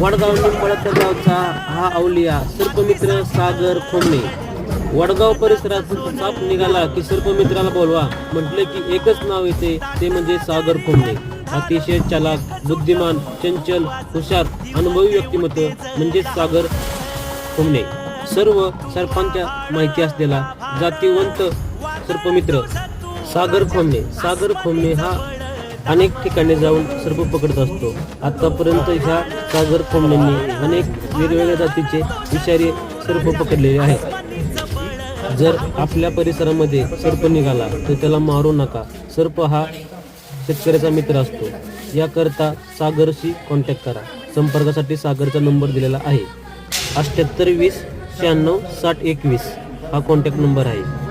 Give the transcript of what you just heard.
वडगावने निंबळकर गावचा हा अवलिया सर्पमित्र सागर खोमणे. वडगाव परिसरात साप निघाला की सर्पमित्राला बोलवा. म्हटले की एकच नाव येते ते म्हणजे सागर खोमणे. अतिशय चालाक बुद्धिमान चंचल हुशार अनुभवी व्यक्तिमत्व म्हणजे सागर खोमणे. सर्व सर्पांच्या माहिती असलेला जातीवंत सर्पमित्र सागर खोमणे. सागर खोमणे हा अनेक ठिकाणी जाऊन सर्प पकडत असतो. आतापर्यंत ह्या सागर कोंबड्यांनी अनेक वेगवेगळ्या जातीचे विषारी सर्प पकडलेले आहेत. जर आपल्या परिसरामध्ये सर्प निघाला तर त्याला मारू नका. सर्प हा शेतकऱ्याचा मित्र असतो. याकरता सागरशी कॉन्टॅक्ट करा. संपर्कासाठी सागरचा नंबर दिलेला आहे. अठ्ठ्याहत्तर वीस शहाण्णव साठ एकवीस हा कॉन्टॅक्ट नंबर आहे.